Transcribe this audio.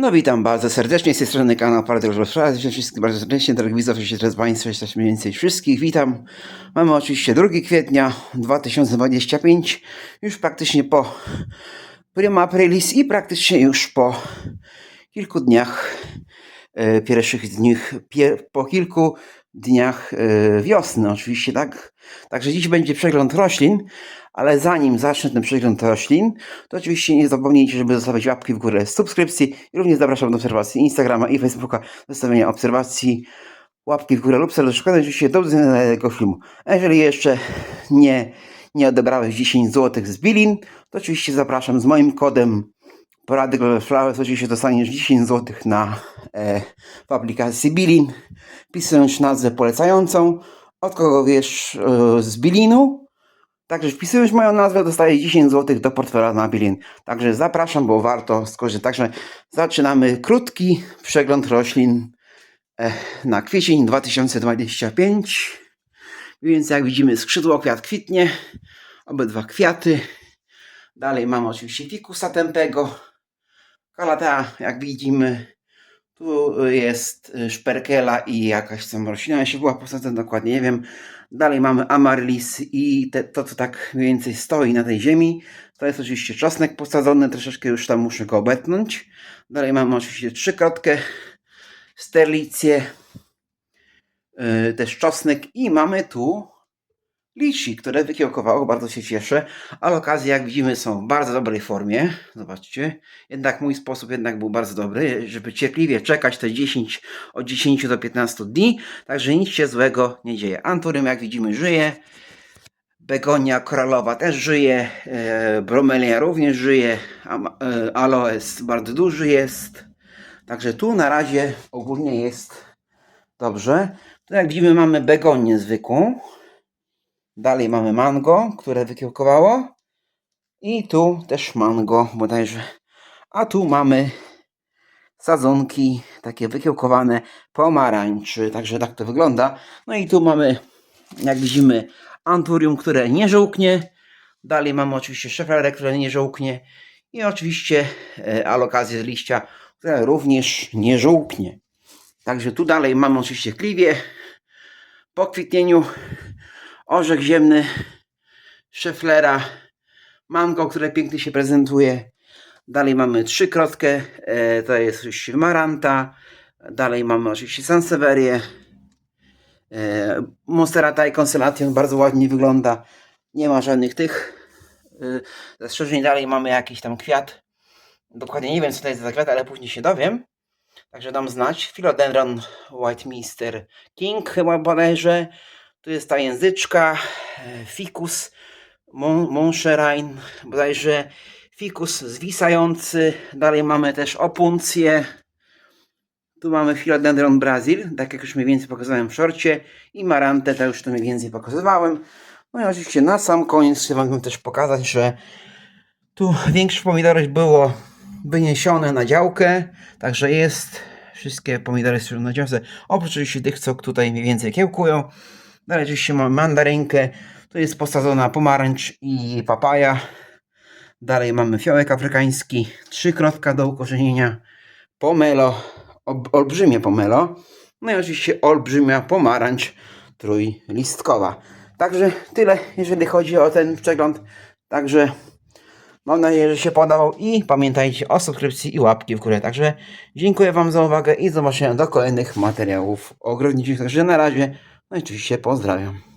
No witam bardzo serdecznie z tej strony kanał Party Rozprawa. Witam wszystkich bardzo serdecznie, drogi widzowie, oczywiście teraz Państwa, jesteś mniej więcej wszystkich. Witam. Mamy oczywiście 2 kwietnia 2025, już praktycznie po prima aprilis i praktycznie już po kilku dniach, pierwszych dniach, pier, po kilku dniach e, wiosny oczywiście, tak? Także dziś będzie przegląd roślin, ale zanim zacznę ten przegląd roślin, to oczywiście nie zapomnijcie, żeby zostawić łapki w górę, subskrypcji i również zapraszam do obserwacji Instagrama i Facebooka, zostawienia obserwacji, łapki w górę lub serduszka, no oczywiście do tego filmu. A jeżeli jeszcze nie, nie odebrałeś 10 zł z Bilin, to oczywiście zapraszam z moim kodem porady Global Flowers, oczywiście dostaniesz 10 zł na, e, w aplikacji Bilin, wpisując nazwę polecającą, od kogo wiesz e, z Bilinu, Także wpisując moją nazwę, dostaję 10 zł do portfela na Bilin. Także zapraszam, bo warto skorzystać. Także zaczynamy krótki przegląd roślin e, na kwiecień 2025. Więc jak widzimy, skrzydło kwiat kwitnie, obydwa kwiaty. Dalej mamy oczywiście fikusa tępego, kalatea, jak widzimy. Tu jest y, szperkela i jakaś tam roślina, jeśli była posadzona, dokładnie nie wiem. Dalej mamy amaryllis i te, to, co tak mniej więcej stoi na tej ziemi. To jest oczywiście czosnek posadzony, troszeczkę już tam muszę go obetnąć. Dalej mamy oczywiście trzykrotkę, sterlicję, yy, też czosnek i mamy tu liści, które wykiełkowało, bardzo się cieszę. Ale okazje, jak widzimy, są w bardzo dobrej formie. Zobaczcie. Jednak mój sposób jednak był bardzo dobry, żeby cierpliwie czekać te 10, od 10 do 15 dni. Także nic się złego nie dzieje. Anturym, jak widzimy, żyje. Begonia koralowa też żyje. E, bromelia również żyje. E, aloes bardzo duży jest. Także tu na razie ogólnie jest dobrze. Tu jak widzimy mamy begonię zwykłą. Dalej mamy mango, które wykiełkowało. I tu też mango bodajże. A tu mamy sadzonki takie wykiełkowane pomarańczy. Także tak to wygląda. No i tu mamy, jak widzimy, anturium, które nie żółknie. Dalej mamy oczywiście szeflerę, które nie żółknie. I oczywiście e, alokację z liścia, która również nie żółknie. Także tu dalej mamy oczywiście kliwie. Po kwitnieniu orzech ziemny, szeflera, mango, które pięknie się prezentuje. Dalej mamy trzykrotkę, e, to jest oczywiście maranta. Dalej mamy oczywiście sanseverię. E, i Constellation bardzo ładnie wygląda. Nie ma żadnych tych e, zastrzeżeń. Dalej mamy jakiś tam kwiat. Dokładnie nie wiem co to jest za kwiat, ale później się dowiem. Także dam znać. Philodendron White Mister King chyba bodajże. Tu jest ta języczka, e, fikus, mon, monsherain, bodajże fikus zwisający. Dalej mamy też opuncję. Tu mamy Philodendron Brazil, tak jak już mniej więcej pokazałem w szorcie. I marantę, to już to mniej więcej pokazywałem. No i oczywiście na sam koniec chcę Wam też pokazać, że tu większe pomidory było wyniesione na działkę. Także jest, wszystkie pomidory są na działce. Oprócz oczywiście tych, co tutaj mniej więcej kiełkują. Dalej oczywiście mamy mandarynkę. Tu jest posadzona pomarańcz i papaja. Dalej mamy fiołek afrykański. Trzykrotka do ukorzenienia. Pomelo. Olbrzymie pomelo. No i oczywiście olbrzymia pomarańcz trójlistkowa. Także tyle, jeżeli chodzi o ten przegląd. Także mam nadzieję, że się podobał i pamiętajcie o subskrypcji i łapki w górę. Także dziękuję Wam za uwagę i zobaczenia do kolejnych materiałów ogrodniczych. Także na razie, no i oczywiście pozdrawiam.